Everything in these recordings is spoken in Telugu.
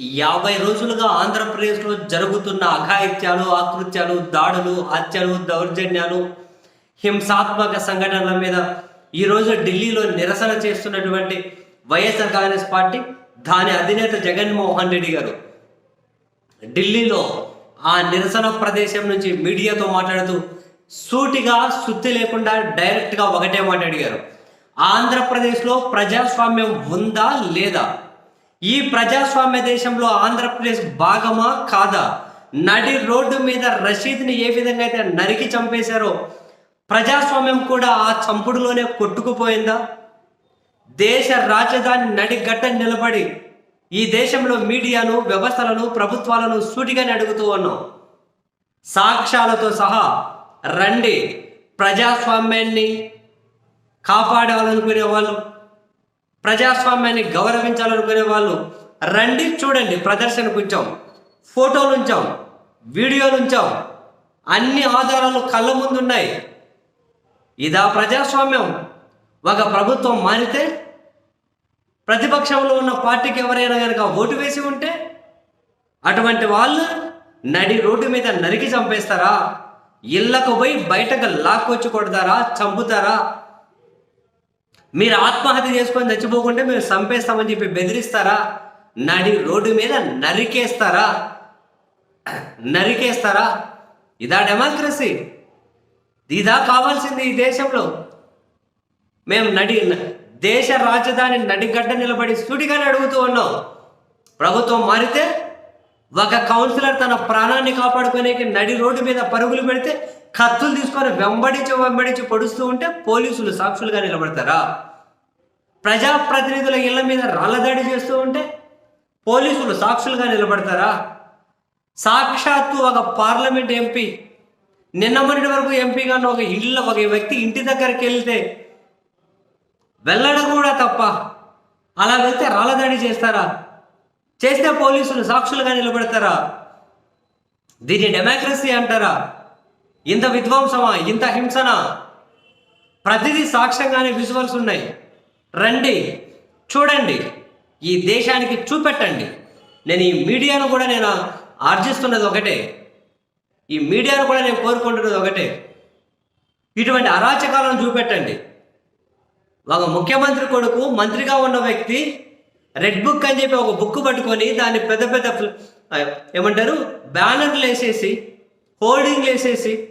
యాభై రోజులుగా ఆంధ్రప్రదేశ్లో జరుగుతున్న అఘాయిత్యాలు ఆకృత్యాలు దాడులు హత్యలు దౌర్జన్యాలు హింసాత్మక సంఘటనల మీద ఈరోజు ఢిల్లీలో నిరసన చేస్తున్నటువంటి వైఎస్ఆర్ కాంగ్రెస్ పార్టీ దాని అధినేత జగన్మోహన్ రెడ్డి గారు. ఢిల్లీలో ఆ నిరసన ప్రదేశం నుంచి మీడియాతో మాట్లాడుతూ సూటిగా సుత్తి లేకుండా డైరెక్ట్గా ఒకటే మాట్లాడిగారు. అడిగారు ఆంధ్రప్రదేశ్లో ప్రజాస్వామ్యం ఉందా లేదా? ఈ ప్రజాస్వామ్య దేశంలో ఆంధ్రప్రదేశ్ భాగమా కాదా? నడి రోడ్డు మీద రషీద్ని ఏ విధంగా అయితే నరికి చంపేశారో ప్రజాస్వామ్యం కూడా ఆ చంపుడులోనే కొట్టుకుపోయిందా? దేశ రాజధాని నడిగడ్డ నిలబడి ఈ దేశంలో మీడియాను వ్యవస్థలను ప్రభుత్వాలను సూటిగానే అడుగుతూ ఉన్నాం. సాక్ష్యాలతో సహా రండి ప్రజాస్వామ్యాన్ని కాపాడాలనుకునే వాళ్ళు ప్రజాస్వామ్యాన్ని గౌరవించాలనుకునే వాళ్ళు రండి చూడండి ప్రదర్శనకు ఉంచాం ఫోటోలు ఉంచాం వీడియోలు ఉంచాం అన్ని ఆధారాలు కళ్ళ ముందున్నాయి. ఇదా ప్రజాస్వామ్యం. ఒక ప్రభుత్వం మారితే ప్రతిపక్షంలో ఉన్న పార్టీకి ఎవరైనా కనుక ఓటు వేసి ఉంటే అటువంటి వాళ్ళు నడి రోడ్డు మీద నరికి చంపేస్తారా? ఇళ్ళకు పోయి బయటకు లాక్కొచ్చి కొడతారా? చంపుతారా? మీరు ఆత్మహత్య చేసుకొని చచ్చిపోకుంటే మేము చంపేస్తామని చెప్పి బెదిరిస్తారా? నడి రోడ్డు మీద నరికేస్తారా? నరికేస్తారా? ఇదా డెమోక్రసీ ఇదా కావాల్సింది ఈ దేశంలో. మేము నడి దేశ రాజధాని నడిగడ్డ నిలబడి సుడిగానే అడుగుతూ ఉన్నాం. ప్రభుత్వం మారితే ఒక కౌన్సిలర్ తన ప్రాణాన్ని కాపాడుకునేకి నడి రోడ్డు మీద పరుగులు పెడితే కత్తులు తీసుకొని వెంబడించి వెంబడించి పొడుస్తూ ఉంటే పోలీసులు సాక్షులుగా నిలబడతారా? ప్రజాప్రతినిధుల ఇళ్ళ మీద రాళ్ళదాడి చేస్తూ ఉంటే పోలీసులు సాక్షులుగా నిలబడతారా? సాక్షాత్తు ఒక పార్లమెంట్ ఎంపీ నిన్న మొన్నటి వరకు ఎంపీగా ఒక ఇళ్ళ ఒక వ్యక్తి ఇంటి దగ్గరికి వెళ్తే వెళ్ళడం కూడా తప్ప అలా వెళ్తే రాళ్ళదాడి చేస్తారా? చేస్తే పోలీసులు సాక్షులుగా నిలబెడతారా? దీన్ని డెమోక్రసీ అంటారా? ఇంత విధ్వంసమా? ఇంత హింసనా? ప్రతిదీ సాక్ష్యంగానే విజువల్స్ ఉన్నాయి. రండి చూడండి. ఈ దేశానికి చూపెట్టండి. నేను ఈ మీడియాను కూడా నేను ఆర్జిస్తున్నది ఒకటే. ఈ మీడియాను కూడా నేను కోరుకుంటున్నది ఒకటే. ఇటువంటి అరాచకాలను చూపెట్టండి. ఒక ముఖ్యమంత్రి కొడుకు మంత్రిగా ఉన్న వ్యక్తి రెడ్ బుక్ అని చెప్పి ఒక బుక్ పట్టుకొని దాన్ని పెద్ద పెద్ద ఏమంటారు? బ్యానర్లు వేసేసి హోర్డింగ్లు వేసేసి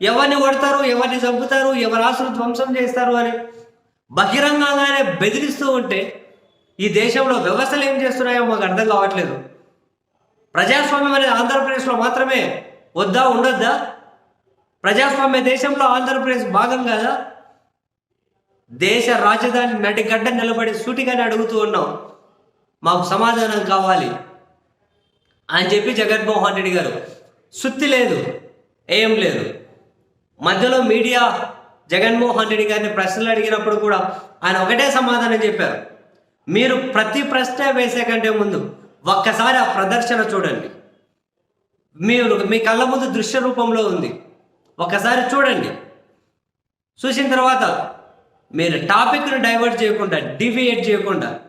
ఎవరిని కొడతారు ఎవరిని చంపుతారు ఎవరి ఆస్తులు ధ్వంసం చేస్తారు అని బహిరంగంగానే బెదిరిస్తూ ఉంటే ఈ దేశంలో వ్యవస్థలు ఏం చేస్తున్నాయో మాకు అర్థం కావట్లేదు. ప్రజాస్వామ్యం అనేది ఆంధ్రప్రదేశ్లో మాత్రమే వద్దా ఉండొద్దా? ప్రజాస్వామ్య దేశంలో ఆంధ్రప్రదేశ్ భాగం కదా? దేశ రాజధాని నడిగడ్డ నిలబడి సూటిగానే అడుగుతూ ఉన్నాం. మాకు సమాధానం కావాలి అని చెప్పి జగన్మోహన్ రెడ్డి గారు సుత్తి లేదు ఏం లేదు. మధ్యలో మీడియా జగన్మోహన్ రెడ్డి గారిని ప్రశ్నలు అడిగినప్పుడు కూడా ఆయన ఒకటే సమాధానం చెప్పారు. మీరు ప్రతి ప్రశ్న వేసే కంటే ముందు ఒక్కసారి ఆ ప్రదర్శన చూడండి. మీరు మీ కళ్ళ ముందు దృశ్య రూపంలో ఉంది. ఒకసారి చూడండి. చూసిన తర్వాత మీరు టాపిక్ను డైవర్ట్ చేయకుండా డివియేట్ చేయకుండా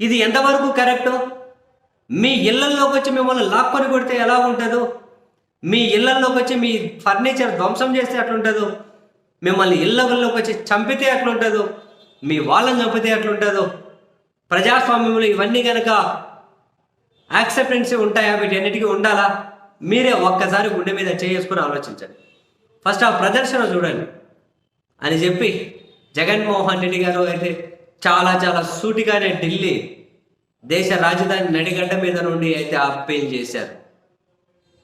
ఇది ఎంతవరకు కరెక్టు మీ ఇళ్ళలోకి వచ్చి మిమ్మల్ని లాక్కొని కొడితే ఎలా ఉంటుందో మీ ఇళ్ళలోకి వచ్చి మీ ఫర్నిచర్ ధ్వంసం చేస్తే అట్లుంటుందో మిమ్మల్ని ఇళ్ళలోకి వచ్చి చంపితే అట్లుంటుందో మీ వాళ్ళని చంపితే అట్లుంటుందో ప్రజాస్వామ్యంలో ఇవన్నీ కనుక యాక్సెప్టెన్స్ ఉంటాయా? వీటన్నిటికీ ఉండాలా? మీరే ఒక్కసారి గుండె మీద చేసుకుని ఆలోచించండి. ఫస్ట్ ఆ ప్రదర్శన చూడండి. అని చెప్పి జగన్మోహన్ రెడ్డి గారు అయితే చాలా చాలా సూటిగానే ఢిల్లీ దేశ రాజధాని నడిగడ్డ మీద నుండి అయితే అప్పీల్ చేశారు.